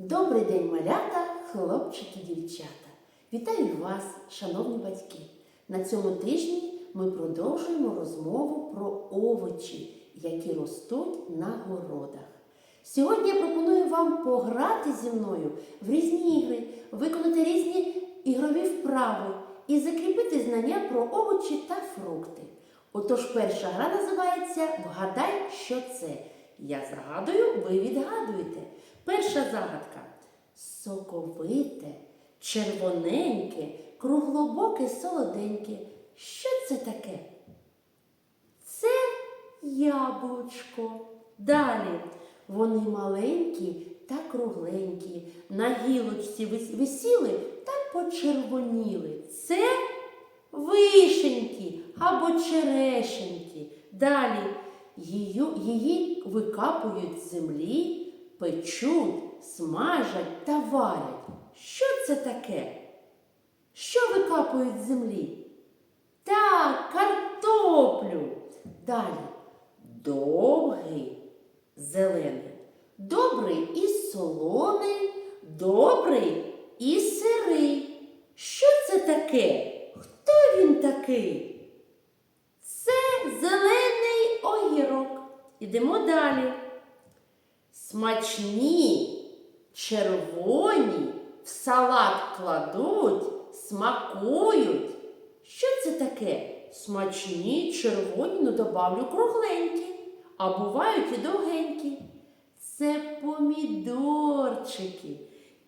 Добрий день, малята, хлопчики, дівчата. Вітаю вас, шановні батьки. На цьому тижні ми продовжуємо розмову про овочі, які ростуть на городах. Сьогодні я пропоную вам пограти зі мною в різні ігри, виконати різні ігрові вправи і закріпити знання про овочі та фрукти. Отож, перша гра називається Вгадай, що це. Я загадую, ви відгадуєте. Перша загадка соковите, червоненьке, круглобоке, солоденьке. Що це таке? Це яблучко. Далі вони маленькі та кругленькі, на гілочці висіли та почервоніли. Це вишеньки або черешеньки. Далі її, її викапують з землі, печуть, смажать та варять. Що це таке? Що викапують з землі? Так, картоплю. Далі довгий, зелений, добрий і солоний, добрий і сирий. Що це таке? Хто він такий? Це зелений огірок. Ідемо далі. Смачні, червоні, в салат кладуть, смакують. Що це таке? Смачні, червоні, ну добавлю кругленькі, а бувають і довгенькі. Це помідорчики.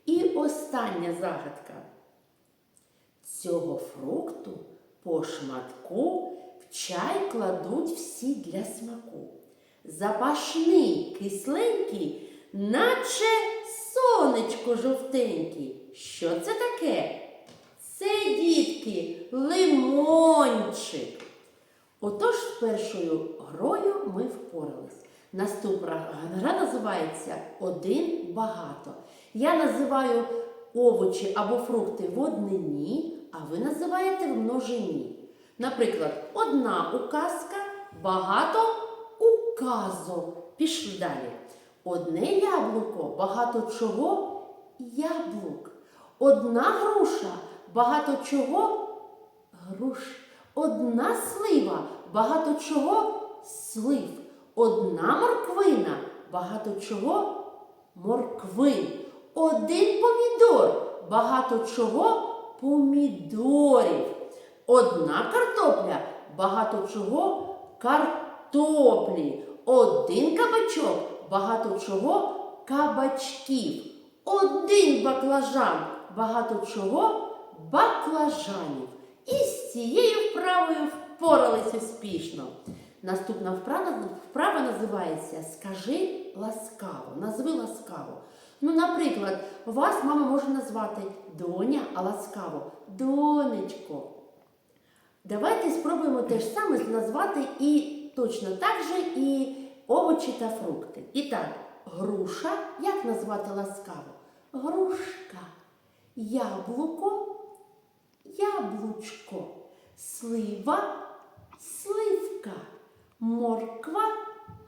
І остання загадка. Цього фрукту по шматку в чай кладуть всі для смаку. Запашний, кисленький, наче сонечко жовтенький. Що це таке? Це, дітки, лимончик. Отож, з першою грою ми впорались. Наступна гра називається Один багато. Я називаю овочі або фрукти в однині, а ви називаєте в множині. Наприклад, одна указка, багато указок. Пішли далі. Одне яблуко, багато чого яблук. Одна груша, багато чого груш. Одна слива, багато чого слив. Одна морквина, багато чого морквин. Один помідор, багато чого помідорів. Одна картопля, багато чого картоплі. Один кабачок, багато чого кабачків. Один баклажан, багато чого баклажанів. І з цією вправою впорались успішно. Наступна вправа, вправа називається Скажи ласкаво. Назви ласкаво. Ну, наприклад, вас мама може назвати доня, а ласкаво донечко. Давайте спробуємо те ж саме назвати і точно так же і овочі та фрукти. І так, груша, як назвати ласкаво? Грушка. Яблуко, яблучко. Слива, сливка. Морква,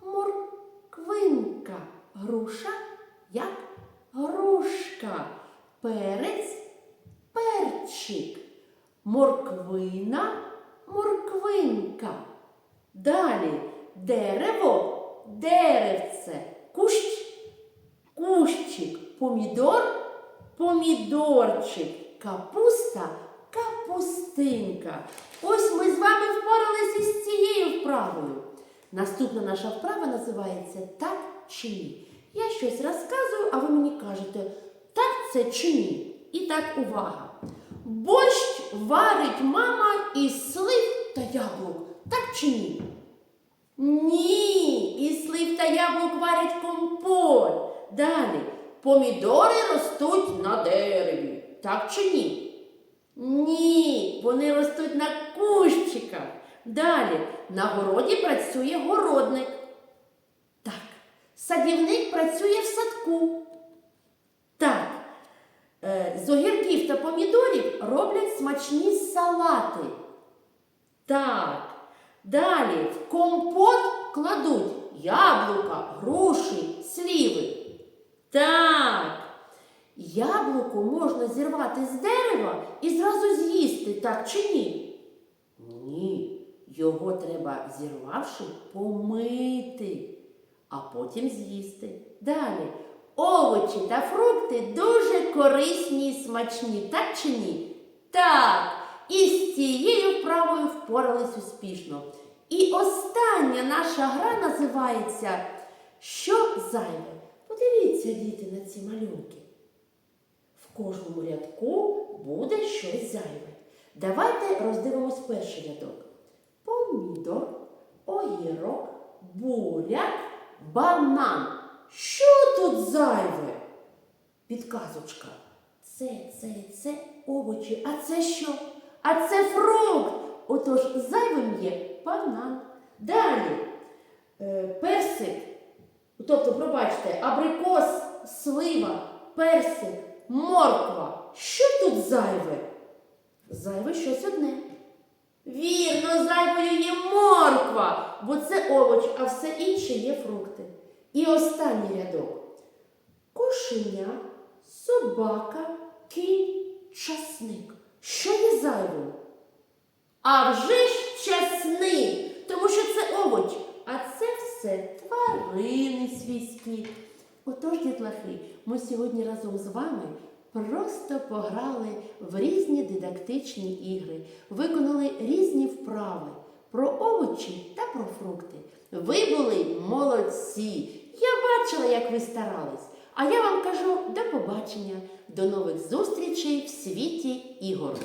морквинка. Груша, як грушка. Перець, перчик. Морквина, морквинка. Далі дерево, деревце, кущ, кущик, помідор, помідорчик, капуста, капустинка. Ось ми з вами впоралися із цією вправою. Наступна наша вправа називається так чи ні. Я щось розказую, а ви мені кажете, так це чи ні. І так, увага. Борщ варить мама із слив та яблук. Так чи ні? Ні, із слив та яблук варять компот. Далі. Помідори ростуть на дереві. Так чи ні? Ні, вони ростуть на кущиках. Далі. На городі працює городник. Так. Садівник працює в садку. Так. Е, З огірків та помідорів роблять смачні салати. Так. Далі в компот кладуть яблука, груші, сліви. Так. яблуко можна зірвати з дерева і зразу з'їсти, так чи ні? Ні, його треба, зірвавши, помити, а потім з'їсти. Далі. Овочі та фрукти дуже корисні і смачні, так чи ні? Так, і з цією вправою впорались успішно. І остання наша гра називається Що зайве? Подивіться, діти, на ці малюнки. В кожному рядку буде щось зайве. Давайте роздивимось перший рядок. Помідор, огірок, буряк, банан. Що тут зайве? Підказочка. Це, це, це овочі. А це що? А це фрукт. Отож зайвим є банан. Далі е, персик. Тобто, пробачте, абрикос, слива, персик, морква. Що тут зайве? Зайве щось одне. Вірно, зайвою є морква, бо це овоч, а все інше є фрукти. І останній рядок. Кошеня, собака, кінь, часник. Що є зайвим? А вже ж часник, тому що це овоч, а це все тварини свійські. Отож, дітлахи, ми сьогодні разом з вами просто пограли в різні дидактичні ігри, виконали різні вправи про овочі та про фрукти. Ви були молодці! Я бачила, як ви старались. А я вам кажу до побачення, до нових зустрічей в світі ігор.